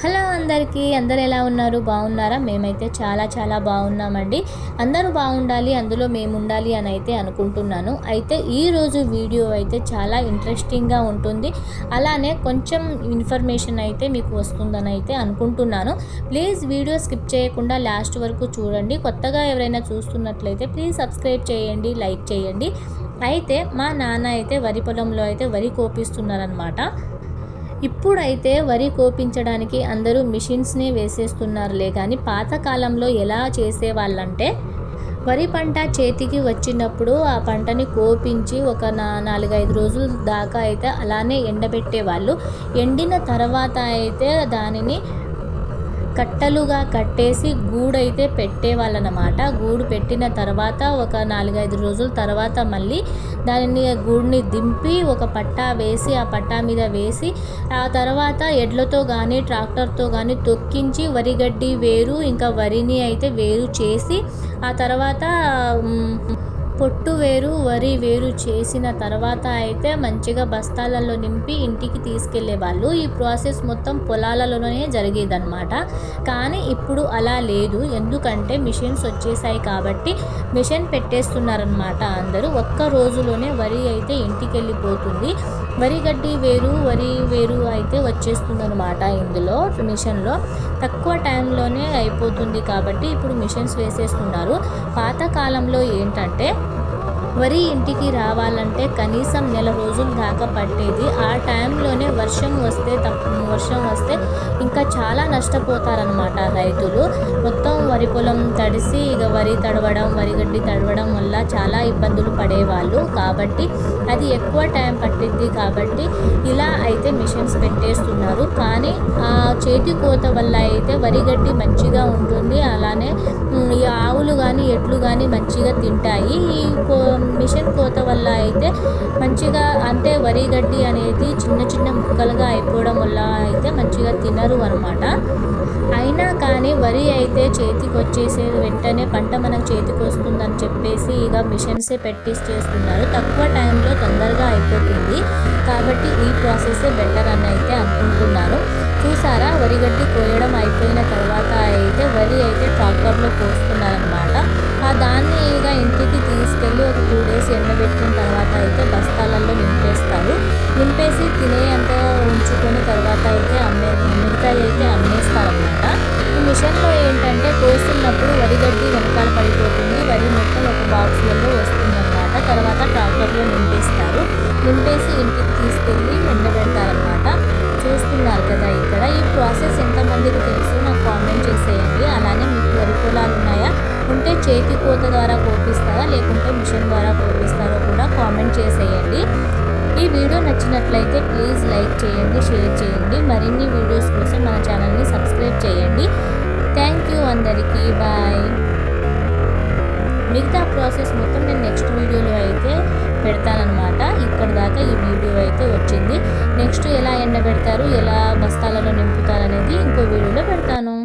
Hello అందరికీ అందరు ఎలా ఉన్నారు? బాగున్నారా? మేమైతే చాలా చాలా బాగున్నామండి. అందరూ బాగుండాలి అందులో మేము ఉండాలి అని అయితే అనుకుంటున్నాను. అయితే ఈరోజు వీడియో అయితే చాలా ఇంట్రెస్టింగ్గా ఉంటుంది. అలానే కొంచెం ఇన్ఫర్మేషన్ అయితే మీకు వస్తుందని అయితే అనుకుంటున్నాను. ప్లీజ్ వీడియో స్కిప్ చేయకుండా లాస్ట్ వరకు చూడండి. కొత్తగా ఎవరైనా చూస్తున్నట్లయితే ప్లీజ్ సబ్స్క్రైబ్ చేయండి లైక్ చేయండి. అయితే మా నాన్న అయితే వరి పొలంలో అయితే వరి కోపిస్తున్నారనమాట ఇప్పుడైతే వరి కోపించడానికి అందరూ మిషన్స్నే వేసేస్తున్నారులే కానీ పాతకాలంలో ఎలా చేసేవాళ్ళంటే వరి పంట చేతికి వచ్చినప్పుడు ఆ పంటని కోపించి ఒక నా నాలుగైదు రోజుల దాకా అయితే అలానే ఎండబెట్టేవాళ్ళు. ఎండిన తర్వాత అయితే దానిని కట్టలుగా కట్టేసి గూడైతే పెట్టేవాళ్ళనమాట. గూడు పెట్టిన తర్వాత ఒక నాలుగైదు రోజుల తర్వాత మళ్ళీ దానిని గూడిని దింపి ఒక పట్టా వేసి ఆ పట్టా మీద వేసి ఆ తర్వాత ఎడ్లతో కానీ ట్రాక్టర్తో కానీ తొక్కించి వరిగడ్డి వేరు ఇంకా వరిని అయితే వేరు చేసి ఆ తర్వాత పొట్టు వేరు వరి వేరు చేసిన తర్వాత అయితే మంచిగా బస్తాలలో నింపి ఇంటికి తీసుకెళ్ళే వాళ్ళు. ఈ ప్రాసెస్ మొత్తం పొలాలలోనే జరిగేదన్నమాట. కానీ ఇప్పుడు అలా లేదు. ఎందుకంటే మిషన్స్ వచ్చేసాయి కాబట్టి మిషన్ పెట్టేస్తున్నారనమాట అందరూ. ఒక్క రోజులోనే వరి అయితే ఇంటికి వెళ్ళిపోతుంది వరి గడ్డి వేరు వరి వేరు అయితే వచ్చేస్తుందన్నమాట ఇందులో మిషన్లో. తక్కువ టైంలోనే అయిపోతుంది కాబట్టి ఇప్పుడు మిషన్స్ వేసేస్తున్నారు. పాతకాలంలో ఏంటంటే Oh. వరి ఇంటికి రావాలంటే కనీసం నెల రోజుల దాకా పట్టేది. ఆ టైంలోనే వర్షం వస్తే తప్ప వర్షం వస్తే ఇంకా చాలా నష్టపోతారనమాట రైతులు. మొత్తం వరి పొలం తడిసి ఇక వరి తడవడం వరి గడ్డి తడవడం వల్ల చాలా ఇబ్బందులు పడేవాళ్ళు. కాబట్టి అది ఎక్కువ టైం పట్టింది కాబట్టి ఇలా అయితే మిషన్స్ పెట్టేస్తున్నారు. కానీ ఆ చేతి కోత వల్ల అయితే వరి గడ్డి మంచిగా ఉంటుంది. అలానే ఈ ఆవులు కానీ ఎడ్లు కానీ మంచిగా తింటాయి. ఈ మిషన్ కోత వల్ల అయితే మంచిగా అంటే వరి గడ్డి అనేది చిన్న చిన్న ముక్కలుగా అయిపోవడం వల్ల అయితే మంచిగా తినరు అనమాట అయినా కానీ వరి అయితే చేతికి వచ్చేసే వెంటనే పంట మనకు చేతికి వస్తుందని చెప్పేసి ఇక మిషన్సే పెట్టేసి చేస్తున్నారు తక్కువ టైంలో తొందరగా అయిపోతుంది. కాబట్టి ఈ ప్రాసెస్ బెటర్ అని అయితే అనుకుంటున్నాను. చూసారా? వరిగడ్డి కోయడం అయిపోయిన తర్వాత అయితే బస్తాలలో నింపేస్తారు. నింపేసి తినే అంత ఉంచుకొని తర్వాత అయితే అమ్మే మిగతా అయితే అమ్మేస్తారనమాట ఈ మిషన్లో ఏంటంటే కోస్తున్నప్పుడు వరిగడ్డి వెనకాల పడిపోతుంది. వరి మొత్తం ఒక బాక్స్లలో వస్తుందన్నమాట. తర్వాత ట్రాక్టర్లో నింపేస్తారు. నింపేసి ఇంటికి తీసుకెళ్ళి ఎండబెడతారనమాట చూస్తున్నారు కదా ఇక్కడ. ఈ ప్రాసెస్ ఎంతమందికి తెలుసు? నాకు కామెంట్ చేసేయండి. అలానే ఉంటే చేతి కోత ద్వారా కోపిస్తారా లేకుంటే మిషన్ ద్వారా కోపిస్తారో కూడా కామెంట్ చేసేయండి. ఈ వీడియో నచ్చినట్లయితే ప్లీజ్ లైక్ చేయండి షేర్ చేయండి. మరిన్ని వీడియోస్ కోసం మన ఛానల్ని సబ్స్క్రైబ్ చేయండి. థ్యాంక్ యూ అందరికీ. బాయ్. మిగతా ప్రాసెస్ మొత్తం నేను నెక్స్ట్ వీడియోలో అయితే పెడతానమాట ఇక్కడ దాకా ఈ వీడియో అయితే వచ్చింది. నెక్స్ట్ ఎలా ఎండబెడతారు ఎలా బస్తాలలో నింపుతారు అనేది ఇంకో వీడియోలో పెడతాను.